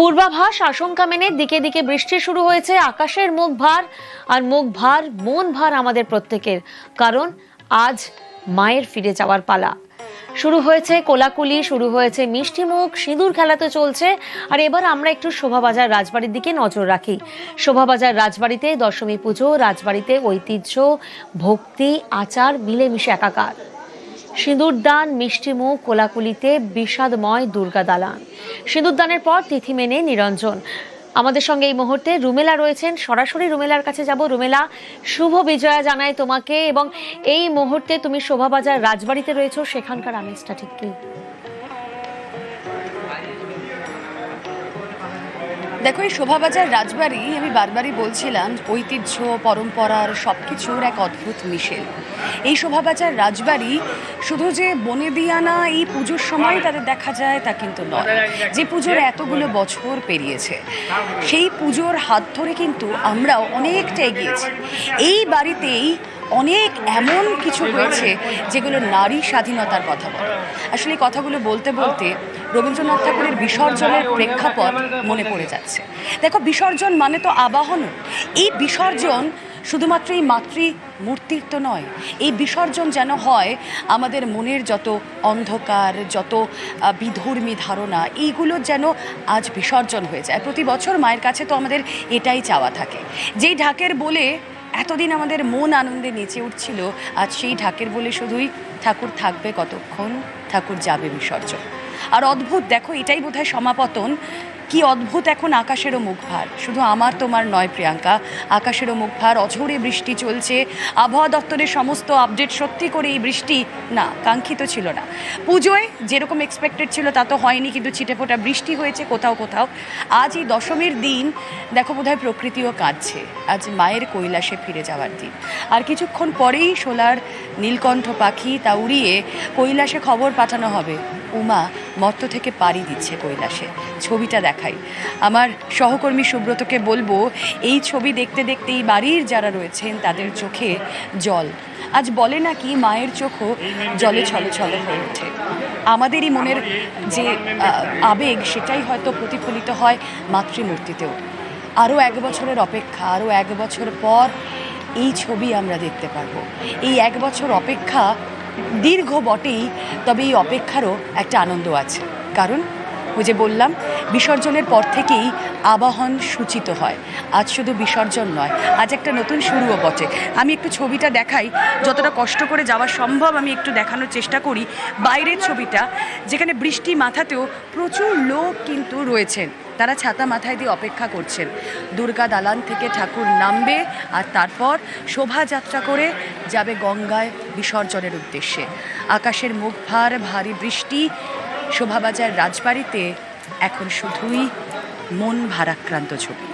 পূর্বাভাস আশঙ্কা মেনে দিকে দিকে বৃষ্টি শুরু হয়েছে, আকাশের মুখ ভার, আর মুখ ভার, মন ভার আমাদের প্রত্যেকের। কারণ আজ মায়ের ফিরে যাওয়ার পালা। শুরু হয়েছে কোলাকুলি, শুরু হয়েছে মিষ্টি মুখ, সিঁদুর খেলাতে চলছে। আর এবার আমরা একটু শোভাবাজার রাজবাড়ির দিকে নজর রাখি। শোভাবাজার রাজবাড়িতে দশমী পুজো, রাজবাড়িতে ঐতিহ্য, ভক্তি, আচার, মিলেমিশে একাকার। সিঁদুর সিঁদুরদান মিষ্টিমুখ কোলাকুলিতে বিষাদময় দুর্গা দালান। সিঁদুরদানের পর তিথি মেনে নিরঞ্জন। আমাদের সঙ্গে এই মুহূর্তে রুমেলা রয়েছেন। সরাসরি রুমেলার কাছে যাব। রুমেলা, শুভ বিজয়া জানায় তোমাকে এবং এই মুহূর্তে তুমি শোভাবাজার রাজবাড়িতে রয়েছো। সেখানকার আমেজটা ঠিক কি? দেখো, এই শোভাবাজার রাজবাড়ি, আমি বারবারই বলছিলাম, ঐতিহ্য পরম্পরার সব কিছুর এক অদ্ভুত মিশেল। এই শোভাবাজার রাজবাড়ি শুধু যে বনে দিয়ানা এই পুজোর সময় তাদের দেখা যায়, তা কিন্তু নয়। যে পুজোর এতগুলো বছর পেরিয়েছে, সেই পুজোর হাত ধরে কিন্তু আমরাও অনেকটা এগিয়েছি। এই বাড়িতেই অনেক এমন কিছু হয়েছে যেগুলো নারী স্বাধীনতার কথা বলে। আসলে এই কথাগুলো বলতে বলতে রবীন্দ্রনাথ ঠাকুরের বিসর্জনের প্রেক্ষাপট মনে পড়ে যাচ্ছে। দেখো বিসর্জন মানে তো আবাহন। এই বিসর্জন শুধুমাত্র এই মাতৃ মূর্তির তো নয়। এই বিসর্জন যেন হয় আমাদের মনের যত অন্ধকার যত বিধর্মী ধারণা এইগুলো যেন আজ বিসর্জন হয়ে যায়। প্রতি বছর মায়ের কাছে তো আমাদের এটাই চাওয়া থাকে। যেই ঢাকের বলে এতদিন আমাদের মন আনন্দে নেচে উঠছিল, আজ সেই ঢাকের বলে শুধুই ঠাকুর থাকবে কতক্ষণ, ঠাকুর যাবে বিসর্জন। আর অদ্ভুত, দেখো এটাই বোধহয় সমাপতন। কি অদ্ভুত এখন আকাশেরও মুখ ভার শুধু আমার তোমার নয়, প্রিয়াঙ্কা। আকাশেরও মুখ ভার অঝোরে বৃষ্টি চলছে। আবহাওয়া দপ্তরের সমস্ত আপডেট সত্যি করে এই বৃষ্টি, না, কাঙ্ক্ষিত ছিল না। পুজোয় যেরকম এক্সপেক্টেড ছিল, তা তো হয়নি, কিন্তু ছিটেফোঁটা বৃষ্টি হয়েছে কোথাও কোথাও। আজ এই দশমীর দিন, দেখো বোধহয় প্রকৃতিও কাঁদছে। আজ মায়ের কৈলাসে ফিরে যাওয়ার দিন। আর কিছুক্ষণ পরেই সোলার নীলকণ্ঠ পাখি তা উড়িয়ে কৈলাসে খবর পাঠানো হবে। উমা মর্ত থেকে পাড়ি দিচ্ছে কৈলাসে। ছবিটা দেখাই। আমার সহকর্মী সুব্রতকে বলব, এই ছবি দেখতে দেখতে এই বাড়ির যারা রয়েছেন, তাদের চোখে জল। আজ বলে নাকি মায়ের চোখও জলে ছলে ছলে হয়ে ওঠে। আমাদেরই মনের যে আবেগ, সেটাই হয়তো প্রতিফলিত হয় মাতৃমূর্তিতেও। আরও এক বছরের অপেক্ষা, আরও এক বছর পর এই ছবি আমরা দেখতে পারব। এই এক বছর অপেক্ষা দীর্ঘ বটেই, তবে এই অপেক্ষারও একটা আনন্দ আছে। কারণ, ওই যে বললাম, বিসর্জনের পর থেকেই আবাহন সূচিত হয়। আজ শুধু বিসর্জন নয়, আজ একটা নতুন শুরুও বটে। আমি একটু ছবিটা দেখাই, যতটা কষ্ট করে যাওয়া সম্ভব আমি একটু দেখানোর চেষ্টা করি। বাইরের ছবিটা, যেখানে বৃষ্টি মাথাতেও প্রচুর লোক কিন্তু রয়েছেন। তারা ছাতা মাথায় দিয়ে অপেক্ষা করছেন। দুর্গা দালান থেকে ঠাকুর নামবে আর তারপর শোভাযাত্রা করে যাবে গঙ্গায় বিসর্জনের উদ্দেশ্যে। আকাশের মুখ ভার ভারী বৃষ্টি, শোভাবাজার রাজবাড়িতে এখন শুধুই মন ভারাক্রান্ত ছবি।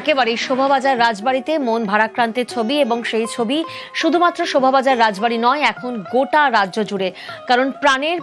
একেবারে শোভাবাজার রাজবাড়িতে মন ভারাক্রান্তের ছবি এবং সেই ছবি শুধুমাত্র শোভাবাজার রাজবাড়ি নয়, এখন গোটা রাজ্য জুড়ে। কারণ প্রাণের